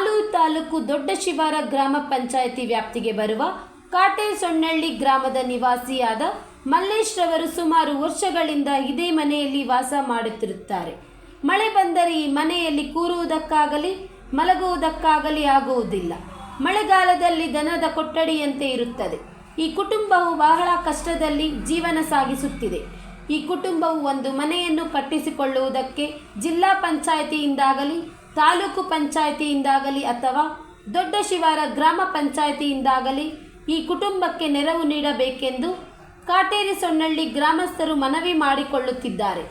ಆಲೂರು ತಾಲೂಕು ದೊಡ್ಡ ಶಿವಾರ ಗ್ರಾಮ ಪಂಚಾಯಿತಿ ವ್ಯಾಪ್ತಿಗೆ ಬರುವ ಕಾಟೆ ಸೊಣ್ಣಳ್ಳಿ ಗ್ರಾಮದ ನಿವಾಸಿಯಾದ ಮಲ್ಲೇಶ್ ರವರು ಸುಮಾರು ವರ್ಷಗಳಿಂದ ಇದೇ ಮನೆಯಲ್ಲಿ ವಾಸ ಮಾಡುತ್ತಿರುತ್ತಾರೆ ಮಳೆ ಬಂದರೆ ಈ ಮನೆಯಲ್ಲಿ ಕೂರುವುದಕ್ಕಾಗಲಿ ಮಲಗುವುದಕ್ಕಾಗಲಿ ಆಗುವುದಿಲ್ಲ ಮಳೆಗಾಲದಲ್ಲಿ ದನದ ಕೊಠಡಿಯಂತೆ ಇರುತ್ತದೆ ಈ ಕುಟುಂಬವು ಬಹಳ ಕಷ್ಟದಲ್ಲಿ ಜೀವನ ಸಾಗಿಸುತ್ತಿದೆ ಈ ಕುಟುಂಬವು ಒಂದು ಮನೆಯನ್ನು ಕಟ್ಟಿಸಿಕೊಳ್ಳುವುದಕ್ಕೆ ಜಿಲ್ಲಾ ಪಂಚಾಯಿತಿಯಿಂದಾಗಲಿ ತಾಲೂಕು ಪಂಚಾಯಿತಿಯಿಂದಾಗಲಿ ಅಥವಾ ದೊಡ್ಡ ಶಿವಾರ ಗ್ರಾಮ ಪಂಚಾಯಿತಿಯಿಂದಾಗಲಿ ಈ ಕುಟುಂಬಕ್ಕೆ ನೆರವು ನೀಡಬೇಕೆಂದು ಕಾಟೇರಿ ಸೊನ್ನಳ್ಳಿ ಗ್ರಾಮಸ್ಥರು ಮನವಿ ಮಾಡಿಕೊಳ್ಳುತ್ತಿದ್ದಾರೆ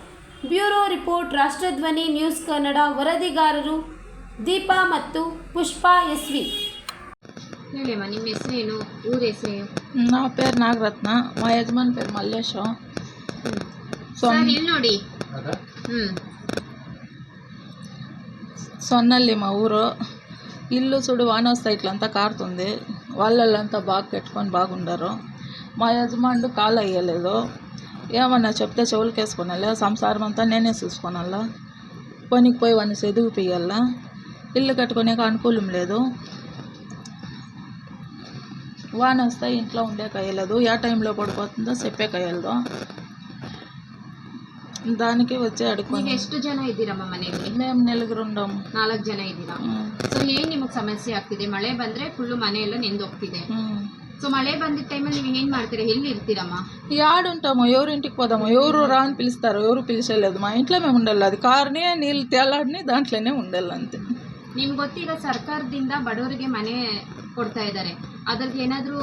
bureau report Rashtradhwani news Kannada ವರದಿಗಾರರು Deepa ಮತ್ತು ಪುಷ್ಪಾ ಎಸ್ ವಿ ನಿಮ್ಮ ಹೆಸರೇನು ಊರ ಹೆಸರೇನು నా పేరు ಇಲ್ಲಿ ನೋಡಿ ಹ್ಮ್ సొన్నల్లి మా ఊరు ఇల్లు చూడు వాన వస్తే ఇట్లంతా కారుతుంది వాళ్ళంతా బాగా పెట్టుకొని బాగుండరు మా యజమానుడు కాల్ అయ్యలేదు ఏమన్నా చెప్తే చెవులకేసుకునేలా సంసారం అంతా నేనే చూసుకునల్లా పనికి పోయి వాడిని చదువు ఇల్లు కట్టుకునే అనుకూలం లేదు వాన వస్తే ఇంట్లో ఉండే కయ్యలేదు ఏ టైంలో పడిపోతుందో చెప్పే కయ్యలేదు ದಾನಕ್ಕೆ వచ్చి అడుక్కొని ಎಷ್ಟು ಜನ ಇದ್ದೀರಮ್ಮ ಮನೆಯಲ್ಲಿ మేము నలుగురుండం ನಾಲ್ಕು ಜನ ಇದ್ದೀರಾ ಸೊ ಏನ್ ನಿಮಗೆ ಸಮಸ್ಯೆ ಆಗ್ತಿದೆ ಮಳೆ ಬಂದ್ರೆ ಫುಲ್ಲು ಮನೆ ಎಲ್ಲ ಹೋಗ್ತಿದೆ ಸೊ ಮಳೆ ಬಂದಿದ್ದ ಟೈಮಲ್ಲಿ ನೀವು ಏನು ಮಾಡ್ತೀರಾ ಎಲ್ಲಿ ಇರ್ತೀರಮ್ಮ ಯಾರು ಉಂಟಮ್ಮ ಯೋರು ఎవరు ಹೋದಮ್ಮ అని పిలుస్తారు ಪಿಲಿಸ್ತಾರೋ పిలిచలేదు మా ఇంట్లో మేము ಉಂಡಲ್ಲ అది ಕಾರ್ನೇ నీళ్ళు తేలాడిని దాంట్లోనే ಉಂಡಲ್ಲ ಅಂತ ನಿಮ್ಗೆ ಗೊತ್ತೀಗ ಸರ್ಕಾರದಿಂದ ಬಡವರಿಗೆ ಮನೆ ಕೊಡ್ತಾ ಇದ್ದಾರೆ ಅದ್ರಲ್ಲಿ ಏನಾದರೂ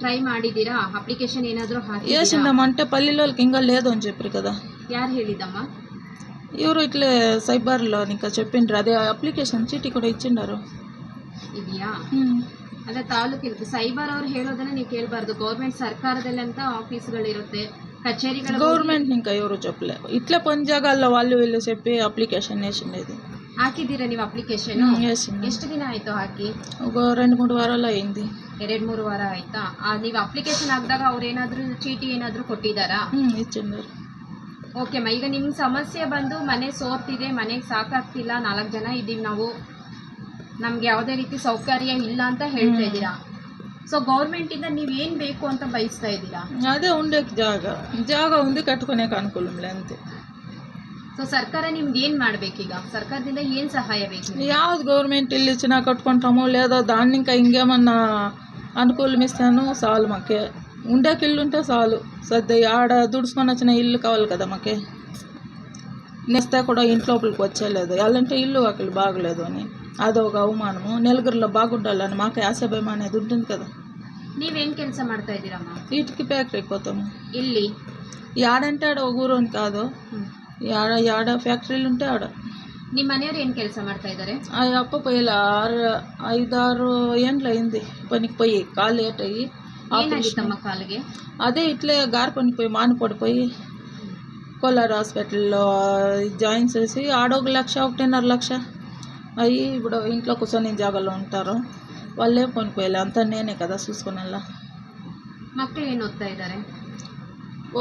ಟ್ರೈ ಮಾಡಿದೀರಾ ಅಪ್ಲಿಕೇಶನ್ ಏನಾದ್ರೂ ಹಾಕಿ ಮಂಟಪಲ್ಲಿ పల్లెలోకి ఇంకా లేదు అని చెప్పారు కదా ಯಾರು ಹೇಳಿದಮ್ಮ ಇವರು ಇಟ್ಲೆ ಸೈಬರ್లో ನಿಕ ಚೆಪ್ಪಿನ್ರು ಅದೇ ಅಪ್ಲಿಕೇಶನ್ ಚೀಟಿ ಕೂಡ ಇಚ್ಚಿಂಡರು ಇದೆಯಾ ಅಲ್ಲ ತಾಲೂಕಿನ ಸೈಬರ್ ಅವ್ರು ಹೇಳೋದನ್ನ ನೀವು ಕೇಳಬಾರ್ದು ಗೌರ್ಮೆಂಟ್ ಸರ್ಕಾರದಲ್ಲಿ ಅಂತ ಆಫೀಸ್ಗಳಿರುತ್ತೆ కచేరీగా గవర్నమెంట్ ఇంకా ఎవరు చెప్పలేదు ఇట్లా కొన్ని జాగాల్లో వాళ్ళు వీళ్ళు ಅಪ್ಲಿಕೇಶನ್ అప్లికేషన్ వేసిండేది ಹಾಕಿದ್ದೀರಾ ನೀವು ಅಪ್ಲಿಕೇಶನ್ ಎಷ್ಟು ದಿನ ಆಯಿತು ಹಾಕಿ ಎರಡು ಮೂರು ವಾರ ಅಲ್ಲ ಅయింది ಎರಡು ಮೂರು ವಾರ ಆಯ್ತಾ ನೀವು ಅಪ್ಲಿಕೇಶನ್ ಹಾಕಿದಾಗ ಅವ್ರು ಏನಾದರೂ ಚೀಟಿ ಏನಾದರೂ ಕೊಟ್ಟಿದ್ದಾರಾ ఇచ్చిండారు ಓಕೆ ಅಮ್ಮ ಈಗ ನಿಮ್ಮ ಸಮಸ್ಯೆ ಬಂದು ಮನೆ ಸೋರ್ತಿದೆ ಮನೆಗೆ ಸಾಕಾಗ್ತಿಲ್ಲ ನಾಲ್ಕು ಜನ ಇದ್ದೀವಿ ನಾವು ನಮ್ಗೆ ಯಾವುದೇ ರೀತಿ ಸೌಕರ್ಯ ಇಲ್ಲ ಅಂತ ಹೇಳ್ತಾ ಇದ್ದೀರಾ ಸೊ ಗೌರ್ಮೆಂಟ್ ಇಂದ ನೀವು ಏನ್ ಬೇಕು ಅಂತ ಬಯಸ್ತಾ ಇದ್ದೀರಾ ಅದೇ ಉಂಡ ಜಾಗ ಜಾಗ ಉಂಡೆ ಕಟ್ಕೊಳಕ್ ಅನುಕೂಲ ಅಂತೆ ಸೊ ಸರ್ಕಾರ ನಿಮ್ಗೆ ಏನ್ ಮಾಡ್ಬೇಕೀಗ ಸರ್ಕಾರದಿಂದ ಏನ್ ಸಹಾಯ ಬೇಕು ಯಾವ್ದು ಗೌರ್ಮೆಂಟ್ ಇಲ್ಲಿ ಚೆನ್ನಾಗಿ ಕಟ್ಕೊಂಡು ಲೇದೋ ದಾಂಡಿನ್ಕಾಯಿ ಹಿಂಗೆ ಹಿಂಗೇಮನ್ನ ಅನುಕೂಲ ಮಿಸ್ತಾನು ಸಾಲ್ಮಕ್ಕೆ ఉండేకి ఇల్లు ఉంటే చాలు సర్ది ఆడ దుడుచుకొని వచ్చిన ఇల్లు కావాలి కదా మాకే నేస్తే కూడా ఇంట్లోపలికి వచ్చేయలేదు అలాంటే ఇల్లు అక్కడ బాగలేదు అని అదొక అవమానము నెలగురిలో బాగుండాలని మాకు ఆశాభయం అనేది ఉంటుంది కదా నీవేం ಕೆಲಸ ಮಾಡ್ತಾ ಇದ್ದೀರಮ್ಮ ఇటుకి ఫ్యాక్టరీకి పోతాము ఇల్లు యాడంటే ఆడ ఒక ఊరు అని కాదు యాడ యాడ ఫ్యాక్టరీలు ఉంటే ఆడ నీ మనీ ఏం ಕೆಲಸ ಮಾಡ್ತಾ ಇದ್ದಾರೆ అప్ప పోయేలా ఆరు ఐదారు ఏండ్లు అయింది పనికి పోయి కాలు ఏటయ్యి ఏనాయిందమ్మా అదే ఇట్లే గారిపొనిపోయి మాను పడిపోయి కోలార్ హాస్పిటల్లో జాయిన్ చేసి ఆడొక లక్ష ఒకటిన్నర లక్ష అయ్యి ఇప్పుడు ఇంట్లో కూర్చొని జాగాలో ఉంటారు వాళ్ళే పనిపోయలే అంతా నేనే కదా చూసుకుని ಮಕ್ಕಳು ಏನು ಓದ್ತಾ ಇದ್ದಾರೆ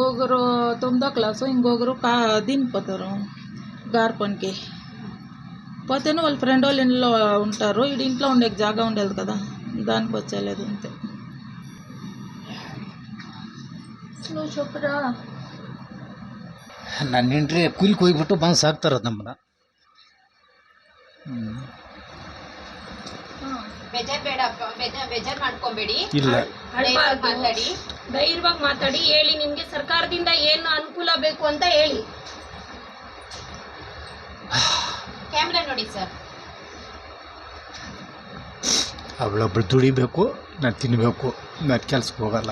ఒకరు తొమ్మిదో ಕ್ಲಾಸು ఇంకొకరు కా దీనికి పోతారు గార్పన్కి పోతేనే వాళ్ళ ఫ్రెండ్ వాళ్ళ ఇంట్లో ఉంటారు ఇది ఇంట్లో ఉండే జాగా ఉండేది కదా దానికి వచ్చేలేదు అంతే ಸ್ಲೋ ಚೋಪ್ರಾ ನನ್ನ ಹೆಂಡ್ರಿ ಕೂಲಿ ಹೋಗ್ಬಿಟ್ಟು ಬಂದು ಸಾಕ್ತಾರೆ ನಮ್ಮನ್ನ ಮಾಡ್ಕೊಬೇಡಿ ಇಲ್ಲ ಧೈರ್ಯವಾಗಿ ಮಾತಾಡಿ ಧೈರ್ಯವಾಗಿ ಮಾತಾಡಿ ಹೇಳಿ ನಿಮ್ಗೆ ಸರ್ಕಾರದಿಂದ ಏನು ಅನುಕೂಲ ಬೇಕು ಅಂತ ಹೇಳಿ ಕ್ಯಾಮ್ರಾ ನೋಡಿ ಸರ್ ಅವಳೊಬ್ಳು ದುಡಿಬೇಕು ನಾನು ತಿನ್ನಬೇಕು ನಾನು ಕೆಲ್ಸಕ್ಕೆ ಹೋಗಲ್ಲ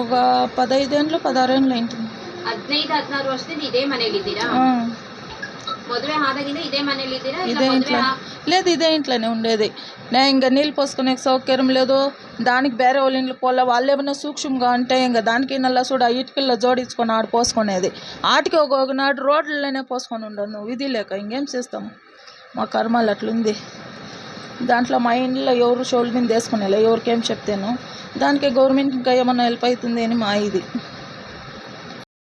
ఒక పదహైదు ಪದಾರೇಂಡ್ಲು ಐತಿ ಹದಿನೈದು ಹದಿನಾರು ఇదే ఇదే ఇంట్లో లేదు ఇదే ఇంట్లోనే ఉండేది నేను ఇంకా నీళ్ళు పోసుకునే సౌకర్యం లేదు దానికి బేరే వాళ్ళ ఇంట్లో పోల వాళ్ళు ఏమైనా సూక్ష్మంగా ఉంటే ఇంకా దానికి నల్లా చూడ ఇటుకల్లో జోడించుకొని ఆడు పోసుకునేది ఆటికి ఒక నాడు రోడ్లలోనే పోసుకొని ఉండను ఇది లేక ఇంకేం చేస్తాము మా కర్మాలు అట్లుంది దాంట్లో మా ఇంట్లో ఎవరు షోల్ మీద వేసుకునేలా ఎవరికేం చెప్తేను దానికి గవర్నమెంట్ ఇంకా ఏమన్నా హెల్ప్ అవుతుంది అని మా ఇది